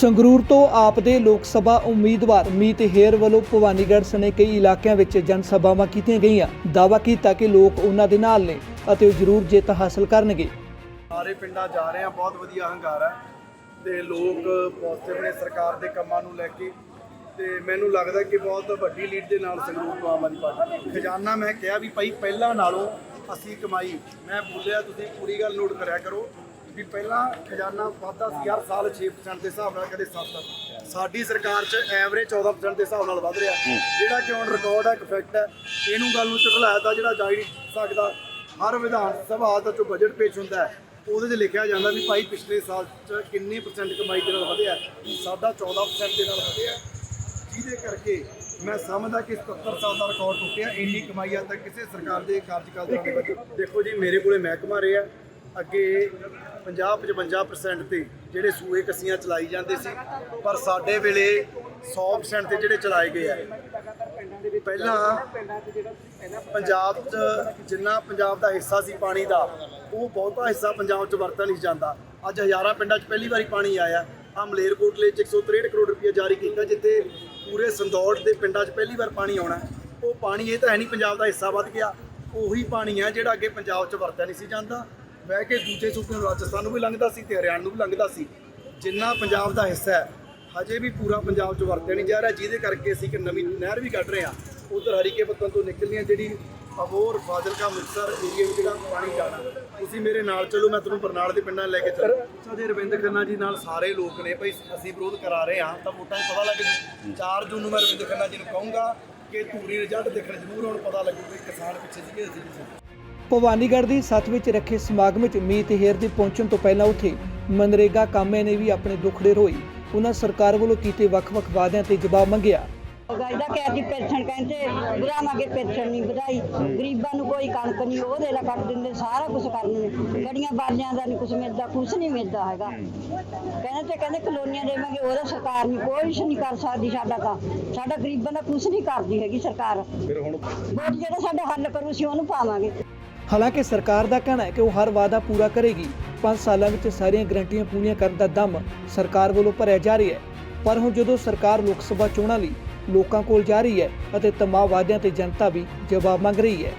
ਸੰਗਰੂਰ ਤੋਂ ਆਪ ਦੇ ਲੋਕ ਸਭਾ ਉਮੀਦਵਾਰ ਮੀਤ ਹੇਰ ਵੱਲੋਂ ਭਵਾਨੀਗੜ੍ਹ ਸਣੇ ਕਈ ਇਲਾਕਿਆਂ ਵਿੱਚ ਜਨ ਸਭਾਵਾਂ ਕੀਤੀਆਂ ਗਈਆਂ। ਦਾਅਵਾ ਕੀਤਾ ਕਿ ਲੋਕ ਉਹਨਾਂ ਦੇ ਨਾਲ ਨੇ ਅਤੇ ਉਹ ਜ਼ਰੂਰ ਜਿੱਤ ਹਾਸਲ ਕਰਨਗੇ। ਸਾਰੇ ਪਿੰਡਾਂ ਜਾ ਰਹੇ ਆ ਬਹੁਤ ਵਧੀਆ ਹੰਗਾਰਾ ਤੇ ਲੋਕ ਪੋਜ਼ਿਟਿਵ ਨੇ ਸਰਕਾਰ ਦੇ ਕੰਮਾਂ ਨੂੰ ਲੈ ਕੇ ਤੇ ਮੈਨੂੰ ਲੱਗਦਾ ਕਿ ਬਹੁਤ ਵੱਡੀ ਲੀਡ ਦੇ ਨਾਲ ਸੰਗਰੂਰ ਤੋਂ ਆਮ ਆਦਮੀ ਪਾਰਟੀ ਖਜ਼ਾਨਾ ਮੈਂ ਕਿਹਾ ਵੀ ਭਾਈ ਪਹਿਲਾਂ ਨਾਲੋਂ ਅਸੀਂ ਕਮਾਈ। ਮੈਂ ਬੋਲਿਆ, ਤੁਸੀਂ ਪੂਰੀ ਗੱਲ ਨੋਟ ਕਰਿਆ ਕਰੋ। ਵੀ ਪਹਿਲਾਂ ਖਜ਼ਾਨਾ ਵਾਧਾ ਸੀ ਹਰ ਸਾਲ 6% ਦੇ ਹਿਸਾਬ ਨਾਲ ਕਦੇ 7 ਸਾਡੀ ਸਰਕਾਰ 'ਚ ਐਵਰੇਜ 14% ਦੇ ਹਿਸਾਬ ਨਾਲ ਵਧ ਰਿਹਾ। ਜਿਹੜਾ ਕਿ ਹੁਣ ਰਿਕਾਰਡ ਹੈ ਇੱਕ ਫੈਕਟ ਹੈ ਇਹਨੂੰ ਗੱਲ ਨੂੰ ਝਟਲਾਇਆ ਤਾਂ ਜਿਹੜਾ ਜਾ ਨਹੀਂ ਸਕਦਾ ਹਰ ਵਿਧਾਨ ਸਭਾ ਦਾ ਜੋ ਬਜਟ ਪੇਸ਼ ਹੁੰਦਾ ਹੈ ਉਹਦੇ 'ਚ ਲਿਖਿਆ ਜਾਂਦਾ ਵੀ ਭਾਈ ਪਿਛਲੇ ਸਾਲ 'ਚ ਕਿੰਨੇ ਪਰਸੈਂਟ ਕਮਾਈ ਦੇ ਨਾਲ ਵਧਿਆ ਸਾਡਾ 14% ਦੇ ਨਾਲ ਵਧਿਆ ਜਿਹਦੇ ਕਰਕੇ ਮੈਂ ਸਮਝਦਾ ਕਿ 77 ਸਾਲ ਦਾ ਰਿਕਾਰਡ ਟੁੱਟਿਆ ਇੰਨੀ ਕਮਾਈ ਅੱਜ ਤੱਕ ਕਿਸੇ ਸਰਕਾਰ ਦੇ ਕਾਰਜਕਾਲ ਦੌਰਾਨ ਦੇਖੋ ਜੀ ਮੇਰੇ ਕੋਲੇ ਮਹਿਕਮਾ ਰਿਹਾ ਅੱਗੇ 50-55% ਤੇ ਜਿਹੜੇ ਸੂਏ ਕੱਸੀਆਂ ਚਲਾਈ ਜਾਂਦੇ ਸੀ, ਪਰ ਸਾਡੇ ਵੇਲੇ 100% ਤੇ ਜਿਹੜੇ ਚਲਾਏ ਗਏ ਆ। ਪਹਿਲਾਂ ਪੰਜਾਬ 'ਚ ਜਿੰਨਾ ਪੰਜਾਬ ਦਾ ਹਿੱਸਾ ਸੀ ਪਾਣੀ ਦਾ, ਉਹ ਬਹੁਤਾ ਹਿੱਸਾ ਪੰਜਾਬ 'ਚ ਵਰਤਿਆ ਨਹੀਂ ਜਾਂਦਾ। ਅੱਜ ਹਜ਼ਾਰਾਂ ਪਿੰਡਾਂ 'ਚ ਪਹਿਲੀ ਵਾਰੀ ਪਾਣੀ ਆਇਆ। ਆ ਮਲੇਰਕੋਟਲੇ 'ਚ 163 ਕਰੋੜ ਰੁਪਏ ਜਾਰੀ ਕੀਤਾ, ਜਿੱਥੇ ਪੂਰੇ ਸੰਦੌੜ ਦੇ ਪਿੰਡਾਂ 'ਚ ਪਹਿਲੀ ਵਾਰ ਪਾਣੀ ਆਉਣਾ। ਉਹ ਪਾਣੀ ਇਹ ਤਾਂ ਹੈ ਨਹੀਂ, ਪੰਜਾਬ ਦਾ ਹਿੱਸਾ ਵੱਧ ਗਿਆ। ਉਹੀ ਪਾਣੀ ਹੈ ਜਿਹੜਾ ਅੱਗੇ ਪੰਜਾਬ 'ਚ ਵਰਤਿਆ ਨਹੀਂ ਸੀ ਜਾਂਦਾ। ਬਹਿ ਕੇ ਦੂਜੇ ਸੂਬੇ ਨੂੰ ਰਾਜਸਥਾਨ ਨੂੰ ਵੀ ਲੰਘਦਾ ਸੀ ਤੇ ਹਰਿਆਣਾ ਨੂੰ ਵੀ ਲੰਘਦਾ ਸੀ। ਜਿੰਨਾ ਪੰਜਾਬ ਦਾ ਹਿੱਸਾ ਹੈ, ਹਜੇ ਵੀ ਪੂਰਾ ਪੰਜਾਬ 'ਚ ਵਰਤਿਆ ਨਹੀਂ ਜਾ ਰਿਹਾ, ਜਿਹਦੇ ਕਰਕੇ ਅਸੀਂ ਇੱਕ ਨਵੀਂ ਨਹਿਰ ਵੀ ਕੱਢ ਰਹੇ ਹਾਂ। ਉਧਰ ਹਰੀਕੇ ਪੱਤਨ ਤੋਂ ਨਿਕਲਦੀਆਂ ਜਿਹੜੀ ਅਬੋਰ ਫਾਜ਼ਿਲਕਾ ਮੁਕਤਸਰ ਏਰੀਏ ਵਿੱਚ ਜਿਹੜਾ ਪਾਣੀ ਜਾਣਾ ਤੁਸੀਂ ਮੇਰੇ ਨਾਲ ਚਲੋ, ਮੈਂ ਤੁਹਾਨੂੰ ਬਰਨਾਲ ਦੇ ਪਿੰਡਾਂ 'ਚ ਲੈ ਕੇ ਚੱਲ। ਸਾਡੇ ਰਵਿੰਦਰ ਖੰਨਾ ਜੀ ਨਾਲ ਸਾਰੇ ਲੋਕ ਨੇ ਭਾਈ, ਅਸੀਂ ਵਿਰੋਧ ਕਰਾ ਰਹੇ ਹਾਂ, ਤਾਂ ਵੋਟਾਂ 'ਚ ਪਤਾ ਲੱਗ ਜੂ 4 ਜੂਨ ਨੂੰ ਮੈਂ ਰਵਿੰਦਰ ਖੰਨਾ ਜੀ ਨੂੰ ਕਹੂੰਗਾ ਕਿ ਧੂਰੀ ਰਿਜ਼ਲਟ ਦੇਖਣ ਜ਼ਰੂਰ ਹੁਣ ਪਤਾ ਲੱਗੂ ਕਿ ਕਿਸਾਨ ਪਿੱਛੇ ਸੀਗੇ ਅਸੀਂ ਪਿੱਛੇ। ਭਵਾਨੀਗੜ੍ਹ ਦੀ ਸੱਥ ਵਿੱਚ ਰੱਖੇ ਸਮਾਗਮ ਵਿੱਚ ਮੀਤ ਹੇਰ ਦੇ ਪਹੁੰਚਣ ਤੋਂ ਪਹਿਲਾਂ ਉੱਥੇ ਮਨਰੇਗਾ ਕਾਮੇ ਨੇ ਵੀ ਆਪਣੇ ਦੁੱਖੜੇ ਰੋਈ ਉਹਨਾਂ ਸਰਕਾਰ ਵੱਲੋਂ ਕੀਤੇ ਵੱਖ-ਵੱਖ ਵਾਅਦਿਆਂ ਤੇ ਜਵਾਬ ਮੰਗਿਆ। ਗਾਇਦਾ ਕਹਿ ਦੀ ਪੈਨਸ਼ਨ ਕਹਿੰਦੇ ਬੁਰਾਵਾਂਗੇ ਪੈਨਸ਼ਨ ਨਹੀਂ ਵਧਾਈ। ਗਰੀਬਾਂ ਨੂੰ ਕੋਈ ਕਣਕ ਨਹੀਂ ਉਹ ਦੇ ਲਾ ਕੱਟ ਦਿੰਦੇ ਸਾਰਾ ਕੁਝ ਕਰਦੇ ਨੇ। ਗੜੀਆਂ ਬਾਲਿਆਂ ਦਾ ਨਹੀਂ ਕੁਝ ਮਿਲਦਾ ਕੁਝ ਨਹੀਂ ਮਿਲਦਾ ਹੈਗਾ। ਕਹਿੰਦੇ ਤੇ ਕਹਿੰਦੇ ਕਲੋਨੀਆਂ ਦੇਵਾਂਗੇ ਉਹਦਾ ਸਰਕਾਰ ਨਹੀਂ ਕੋਈ ਕੁਛ ਨਹੀਂ ਕਰ ਸਕਦੀ ਸਾਡਾ ਤਾਂ। ਸਾਡਾ ਗਰੀਬਾਂ ਦਾ ਕੁਝ ਨਹੀਂ ਕਰਦੀ ਹੈਗੀ ਸਰਕਾਰ। ਫਿਰ ਹੁਣ ਵੋਟ ਜਿਹੜਾ ਸਾਡਾ ਹੱਲ ਕਰੂ ਸੀ ਉਹਨੂੰ ਪਾਵਾਂਗੇ। ਹਾਲਾਂਕਿ ਸਰਕਾਰ ਦਾ ਕਹਿਣਾ ਹੈ ਕਿ ਉਹ ਹਰ ਵਾਅਦਾ ਪੂਰਾ ਕਰੇਗੀ। 5 ਸਾਲਾਂ ਵਿੱਚ ਸਾਰੀਆਂ ਗਰੰਟੀਆਂ ਪੂਰੀਆਂ ਕਰਨ ਦਾ ਦਮ ਸਰਕਾਰ ਵੱਲੋਂ ਭਰਿਆ ਜਾ ਰਿਹਾ ਹੈ। ਪਰ ਹੁਣ ਜਦੋਂ ਸਰਕਾਰ ਲੋਕ ਸਭਾ ਚੋਣਾਂ ਲਈ ਲੋਕਾਂ ਕੋਲ ਜਾ ਰਹੀ ਹੈ ਅਤੇ ਤਮਾਮ ਵਾਅਦਿਆਂ ਤੇ ਜਨਤਾ ਵੀ ਜਵਾਬ ਮੰਗ ਰਹੀ ਹੈ।